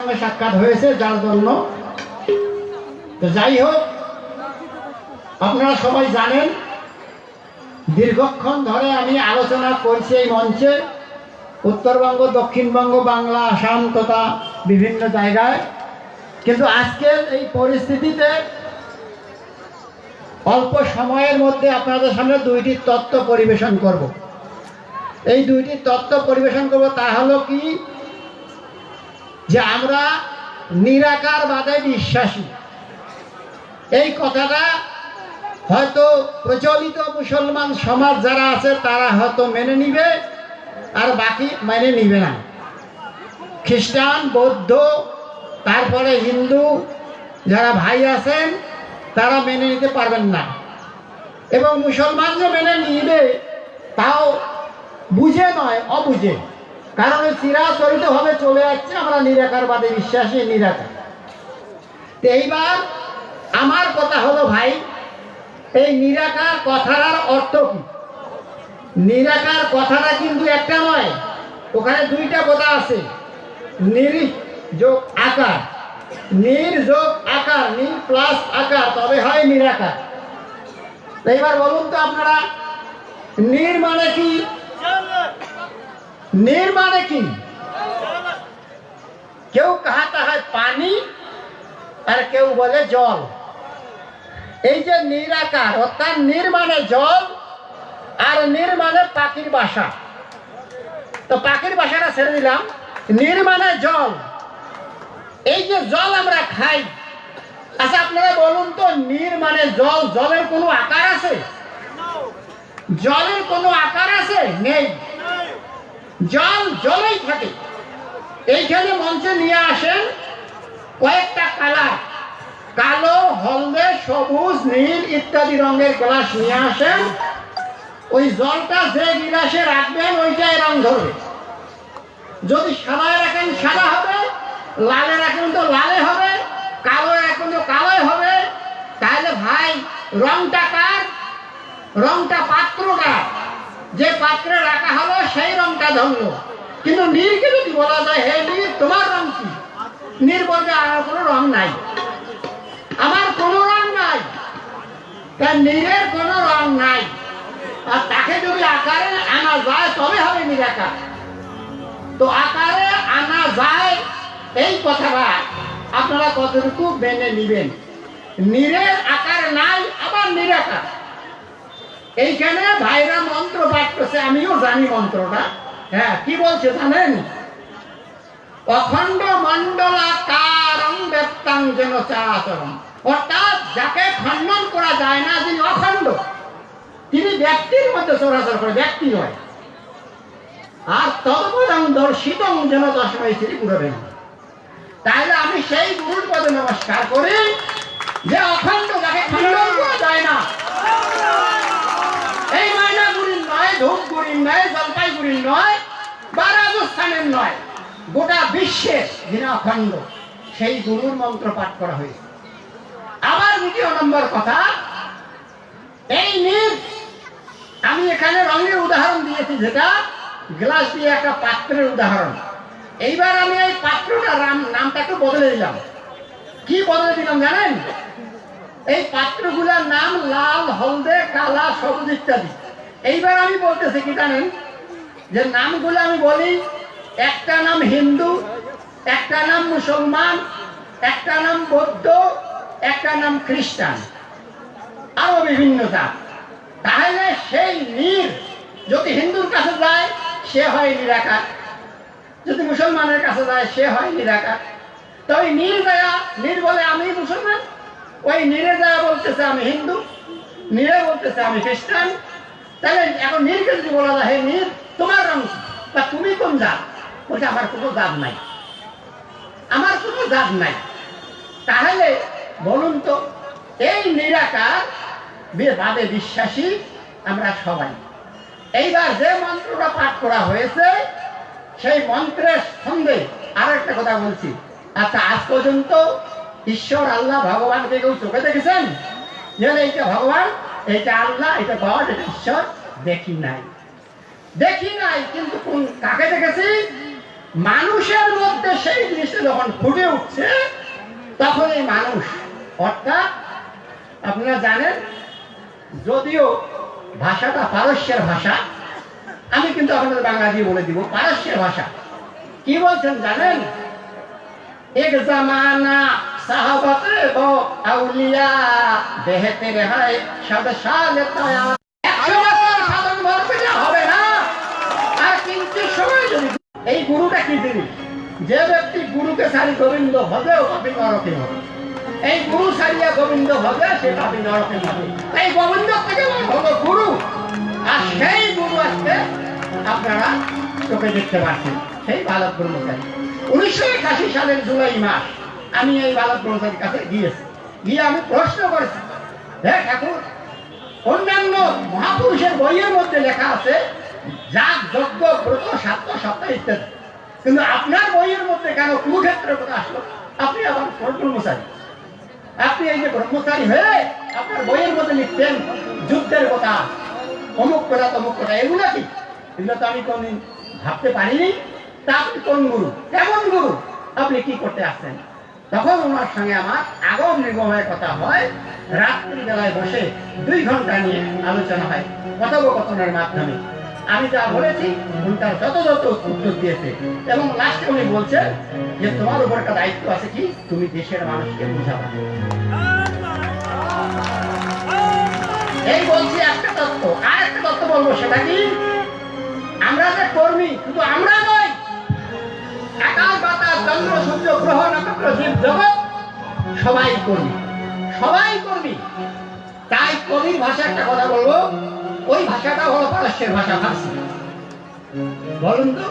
সঙ্গে সাক্ষাৎ হয়েছে যার জন্য। তো যাই হোক, আপনারা সবাই জানেন, দীর্ঘক্ষণ ধরে আমি আলোচনা করছি এই মঞ্চে উত্তরবঙ্গ, দক্ষিণবঙ্গ, বাংলা, আসাম তথা বিভিন্ন জায়গায়। কিন্তু আজকের এই পরিস্থিতিতে অল্প সময়ের মধ্যে আপনাদের সামনে দুইটি তত্ত্ব পরিবেশন করব। এই দুইটি তত্ত্ব পরিবেশন করব তা হলো কি যে আমরা নিরাকারবাদে বিশ্বাসী। এই কথাটা হয়তো প্রচলিত মুসলমান সমাজ যারা আছে, তারা হয়তো মেনে নিবে, আর বাকি মেনে নিবে না। খ্রিস্টান, বৌদ্ধ, তারপরে হিন্দু যারা ভাই আছেন, তারা মেনে নিতে পারবেন না। এবং মুসলমান যে মেনে নিবে, তাও বুঝে নয়, অবুঝে। কারণ ওই চিরাচরিতভাবে চলে যাচ্ছে আমরা নিরাকারবাদে বিশ্বাসী, নিরাকার। তো এইবার আমার কথা হলো ভাই, এই নিরাকার কথাটার অর্থ কি? নিরাকার কথাটা কিন্তু একটা নয়, ওখানে দুইটা কথা আছে। নিরি যোগ আকার। নির যোগ আকার, নির প্লাস আকার, তবে হয় নিরাকার। এইবার বলুন তো আপনারা, নির মানে কি? মানে কি কেউ কাহাতা হয় পানি আর কেউ বলে জল এই যে নিরাকার অর্থাৎ নির মানে জল আর নির মানে পাখির বাসা তো পাখির বাসাটা ছেড়ে দিলাম নির মানে জল এই যে জল আমরা খাই আচ্ছা আপনারা বলুন তো নির মানে জল জলের কোনো আকার আছে জলের কোনো আকার আছে নেই জল জলেই থাকে। এইখানে মঞ্চে নিয়ে আসেন কয়েকটা কালার। কালো, হলদে, সবুজ, নীল ইত্যাদি রঙের গ্লাস নিয়ে আসেন। ওই জলটা যে গিলাসে রাখবেন, ওইটাই রং ধরবে। যদি সাদায় রাখেন, সাদা হবে। লালে রাখেন তো লালে হবে। কালো রাখেন তো কালোই হবে। তাহলে ভাই, রংটা কার? রংটা পাত্রটা যে পাত্রে রাখা হলো, সেই রংটা ধরলো কিন্তু নীলকে যদি বলা যায়, হে নীল, তোমার রং কি? নীল বলবে, আমার কোনো রং নাই। আমার কোনো রং নাই? তার নীলের কোনো রং নাই। আর তাকে যদি আকারে আনা যায়, তবে হবে নিরাকার তো আকারে আনা যায়, এই কথাটা আপনারা কতটুকু মেনে নিবেন? নীরের আকার নাই, আবার নিরাকার এইখানে ভাইরা করছে আমিও জানি মন্ত্রটা। হ্যাঁ কি বলছে জানেন? অখণ্ড মণ্ডলাকারং ব্যক্তাং যেন চাচরণ অর্থাৎ যাকে খণ্ডন করা যায় না, যিনি অখণ্ড, তিনি ব্যক্তির মধ্যে চলাচল করে, ব্যক্তি নয় আর তদপদং দর্শিতং যেন দশময় শ্রী গুরুদেব। তাহলে আমি সেই গুরুর পদে নমস্কার করি যে অখণ্ড যাকে খণ্ডন করা যায় না এই ময়নাগুড়ির নয় ধূপগুড়ির নয় জলপাইগুড়ির নয় বা রাজস্থানের নয়। গোটা বিশ্বের যিনি অখণ্ড সেই গুরুর মন্ত্র পাঠ করা হয়েছে। আবার দ্বিতীয় নম্বর কথা, এই নির আমি এখানে রঙের উদাহরণ দিয়েছি যেটা, গ্লাস দিয়ে একটা পাত্রের উদাহরণ। এইবার আমি এই পাত্রটা নাম নামটা একটু বদলে দিলাম। কি বদলে দিলাম জানেন? এই পাত্রগুলোর নাম লাল, হলদে, কালা, সবুজ ইত্যাদি। এইবার আমি বলতেছি কি জানেন? যে নামগুলো আমি বলি, একটা নাম হিন্দু, একটা নাম মুসলমান, একটা নাম বৌদ্ধ, একটা নাম খ্রিস্টান। আরও বিভিন্ন জাত। তাহলে সেই নীর যদি হিন্দুর কাছে যায়, সে হয় নিরাকার। যদি মুসলমানের কাছে যায়, সে হয় নিরাকার। তো ওই নীর দেয়া নীর বলে আমি মুসলমান, ওই নীরে দেয়া বলতেছে আমি হিন্দু নীরে বলতেছে আমি খ্রিস্টান তাহলে এখন নীরকে যদি বলা যায়, হে নীর তোমার রং? বা তুমি কোন জাত? বলছে, আমার কোনো জাত নাই। আমার কোনো জাত নাই। তাহলে বলুন তো, এই নিরাকার ভাবে বিশ্বাসী আমরা সবাই। এইবার যে মন্ত্রটা পাঠ করা হয়েছে, সেই মন্ত্রের সঙ্গে আর একটা কথা বলছি। আচ্ছা আজ পর্যন্ত ঈশ্বর, আল্লাহ ভগবানকে কেউ চোখে দেখেছেন? যে এইটা ভগবান এইটা আল্লাহ, এটা গড, এটা ঈশ্বর, দেখি নাই। দেখি নাই, কিন্তু কোন কাকে দেখেছি? মানুষের মধ্যে সেই জিনিসটা যখন ফুটে উঠছে, তখন এই মানুষ, অর্থাৎ আপনারা জানেন, যদিও ভাষাটা পারস্যের ভাষা, আমি কিন্তু আপনাদের বাংলা দিয়ে বলে দিব, পারস্যের ভাষা। কি বলছেন জানেন? এক জামানা এই গুরুটা কি জিনিস যে ব্যক্তি গুরুকে সারি গোবিন্দ হবে, ও পাপি নরকে হবে। এই গুরু সারিয়া গোবিন্দ হবে, সে পাপি নরকে হবে। এই গোবিন্দ থেকে হলো গুরু। আর সেই গুরু আজকে আপনারা চোখে দেখতে পাচ্ছেন। সেই বালক ব্রহ্মচারী। উনিশশো একাশি সালের জুলাই মাস আমি এই বালক ব্রহ্মচারীর কাছে গিয়েছি। গিয়ে আমি প্রশ্ন করেছি, দেখ ঠাকুর, অন্যান্য মহাপুরুষের বইয়ের মধ্যে লেখা আছে, যাগ, যজ্ঞ, ব্রত, সাত্য, সপ্তাহ ইত্যাদি। কিন্তু আপনার বইয়ের মধ্যে কেন কুরুক্ষেত্রের কথা আসলো আপনি আবার ব্রহ্মচারী। আপনি এই যে ব্রহ্মচারী হয়ে আপনার বইয়ের মধ্যে লিখতেন, যুদ্ধের কথা, অমুক কথা, তমুক কথা, এগুলো কি? এগুলো তো আমি কোনদিন ভাবতে পারিনি। তা আপনি কোন গুরু? কেমন গুরু? আপনি কি করতে আসছেন? তখন ওনার সঙ্গে আমার আগম নিগমের কথা হয়। রাত্রি বেলায় বসে দুই ঘণ্টা নিয়ে আলোচনা হয় কথোপকথনের মাধ্যমে। আমি যা বলেছি তার যত যত উত্তর দিয়েছে। এবং লাস্টে উনি বলছেন যে, তোমার উপর একটা দায়িত্ব আছে কি? তুমি দেশের মানুষকে বুঝাবা এই বলছি একটা তত্ত্ব। আর একটা তত্ত্ব বলব সেটা কি? আমরা যে কর্মী, শুধু আমরা নয় আকাশ বাতাস চন্দ্র সূর্য গ্রহ নক্ষত্র জীব জগৎ সবাই কর্মী সবাই কর্মী তাই কবির ভাষা একটা কথা বলবো ওই ভাষাটা হলো পারস্যের ভাষা ফার্সি বলুন তো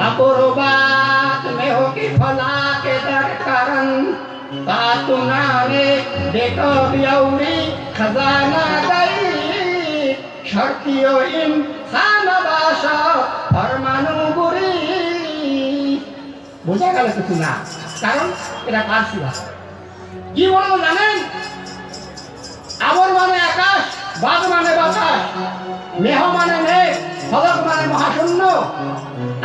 अपरोबात में हो कि फला के दर करन पातु नामे देखो बियौरी खजाना गई शर्तियो इन সানবাসা পরমাণু গুরি বোঝা গেল কিছু না। কারণ এটা পার্সি ভাষা কি বলব জানেন, আবর মানে আকাশ, বাদ মানে বাতাস, মেহ মানে মেঘ ফলক মানে মহাশূন্য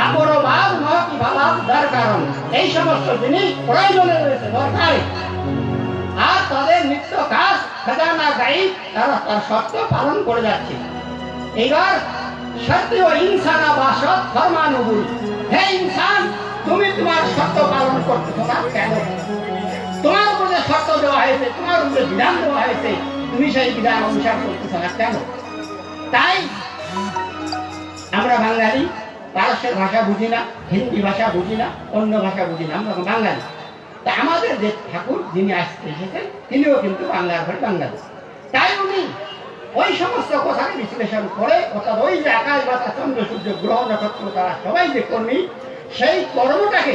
আপর বাদ মহকি ভালাত যার কারণ। এই সমস্ত জিনিস প্রয়োজনে রয়েছে, দরকারি। আর তাদের নিত্য কাজ, খাজানা গাই তারা তার শর্ত পালন করে যাচ্ছে। এবার সত্য ইনসানা বা সৎ ধর্মানুগুলি। হে ইনসান তুমি তোমার শর্ত পালন করতেছো না কেন? তোমার উপরে শর্ত দেওয়া হয়েছে, তোমার উপরে বিধান দেওয়া হয়েছে, তুমি সেই বিধান অনুসার করতেছো না কেন? তাই আমরা বাঙালি, পারস্যের ভাষা বুঝি না, হিন্দি ভাষা বুঝি না, অন্য ভাষা বুঝি না, আমরা বাঙালি। তা আমাদের যে ঠাকুর যিনি আসতে এসেছেন, তিনিও কিন্তু বাংলার ঘরে বাঙালি। তাই উনি ওই সমস্ত কথাকে বিশ্লেষণ করে অর্থাৎ ওই যে আকাশ, বাতাস, চন্দ্র, সূর্য, গ্রহ, নক্ষত্র, তারা সবাই যে কর্মী সেই কর্মটাকে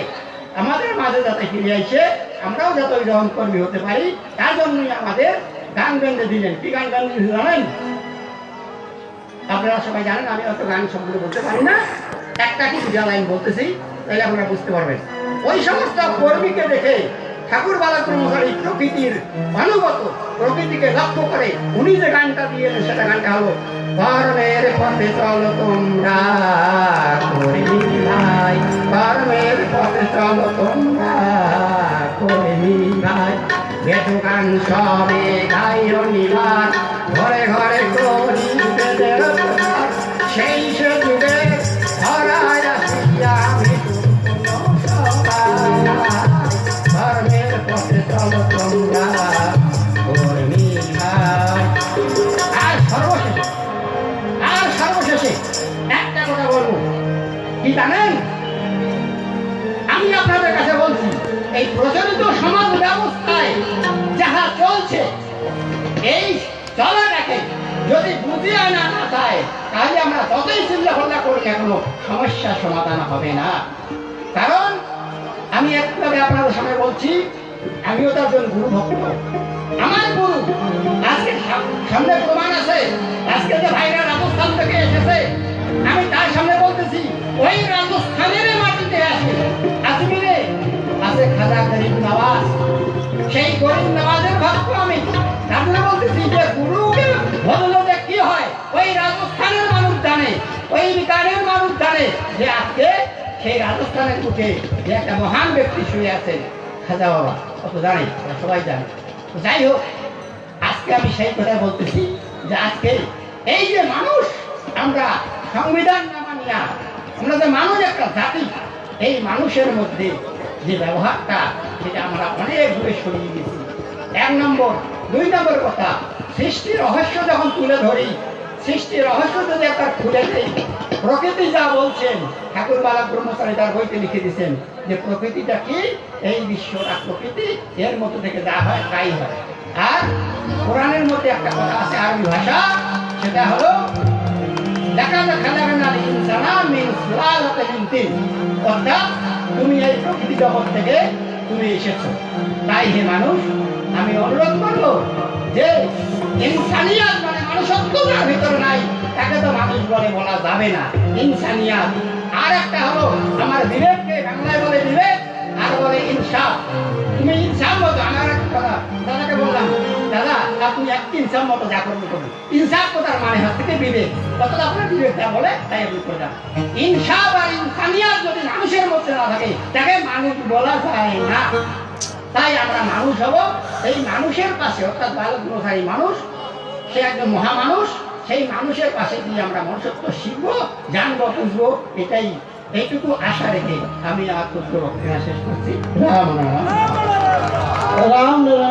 আমাদের মাঝে যাতে ফিরে আসে, আমরাও যাতে রকম কর্মী হতে পারি, তার জন্যই আমাদের গান বেঁধে দিলেন। কি গান গান জানেন? আপনারা সবাই জানেন, আমি অত গান সম্পর্কে বলতে পারি না। একটা কি দুটা লাইন বলতেছি, তাহলে আপনারা বুঝতে পারবেন। ওই সমস্ত কর্মীকে দেখে ঠাকুর বালাক্রমচারী প্রকৃতির অনুগত প্রকৃতিকে লক্ষ্য করে উনি যে গানটা দিয়েছেন, সেটা গানটা হলো কর্মের পথে চলো তোমরা। তোমরা কর্মী ভাই। বেদ গান সবে যতই চিন্তা ভাবনা করি কোনো? সমস্যার সমাধান হবে না। কারণ, আমি একভাবে আপনাদের সামনে বলছি, আমিও তো একজন গুরু ভক্ত। আমার গুরু, আজকে সামনে প্রমাণ আছে। আজকে যে ভাইরা রাজস্থান থেকে এসেছে, আমি তার সামনে বলতেছি, ওই রাজস্থানের মাটিতে আছে। আজমিরে আছে খাজা গরিব নওয়াজ সেই গরিব নওয়াজের ভক্ত আমি। জানে যে আজকে সেই রাজস্থানের বুকে যে একটা মহান ব্যক্তি শুয়ে আছেন। খাজা বাবা কত জানে সবাই জানে। যাই হোক, আজকে আমি সেই কথা বলতেছি যে আজকে এই যে মানুষ, আমরা সংবিধান না মানিয়া, আমরা যে মানুষ একটা জাতি, এই মানুষের মধ্যে যে ব্যবহারটা সেটা আমরা অনেক দূরে সরিয়ে গেছি এক নম্বর, দুই নম্বর কথা সৃষ্টি রহস্য যখন তুলে ধরি, সৃষ্টির রহস্য যদি একটা খুলে দেই প্রকৃতি যা বলছেন, ঠাকুর বালক ব্রহ্মচারী তার বইতে লিখে দিয়েছেন যে প্রকৃতিটা কি? এই বিশ্বটা প্রকৃতি, এর মতো থেকে যা হয় তাই হয়। আর কোরআনের মধ্যে একটা কথা আছে আরবি ভাষা, সেটা হলো, লাকাদ খালাকনাল ইনসানা মিন সুলালাতিন তিন। অর্থাৎ, তুমি এই প্রকৃতি জগৎ থেকে তুমি এসেছ। তাই হে মানুষ, আমি অনুরোধ করব যে ইনসানিয়াত মানে মানুষত্ব যার ভিতরে নাই তাকে তো মানুষ বলে বলা যাবে না। ইনসানিয়াত। আর একটা হলো আমার বিবেককে বাংলায় বলে বিবেক, আর বলে ইনসাফ। তুমি ইনসাফ মতো আমার একটা কথা দাদাকে বললাম, দাদা, আপনি এক ইনসাফ মতো যা করবেন করুন। ইনসাফ কথার মানে হচ্ছে কি বিবেক? কতটা আপনার বিবেক যা বলে, তাই আপনি করে যান। ইনসাফ আর ইনসানিয়াত যদি মানুষের মধ্যে না থাকে, তাকে মানুষ বলা যায় না। তাই আমরা মানুষ হব। এই মানুষের পাশে, অর্থাৎ বালক গ্রহধারী মানুষ, সে একজন মহামানুষ সেই মানুষের পাশে গিয়ে আমরা মনুষ্যত্ব শিখব জানব বুঝব এটাই এইটুকু আশা রেখে আমি আর ক্ষুদ্র শেষ করছি। রাম রাম। রাম রাম।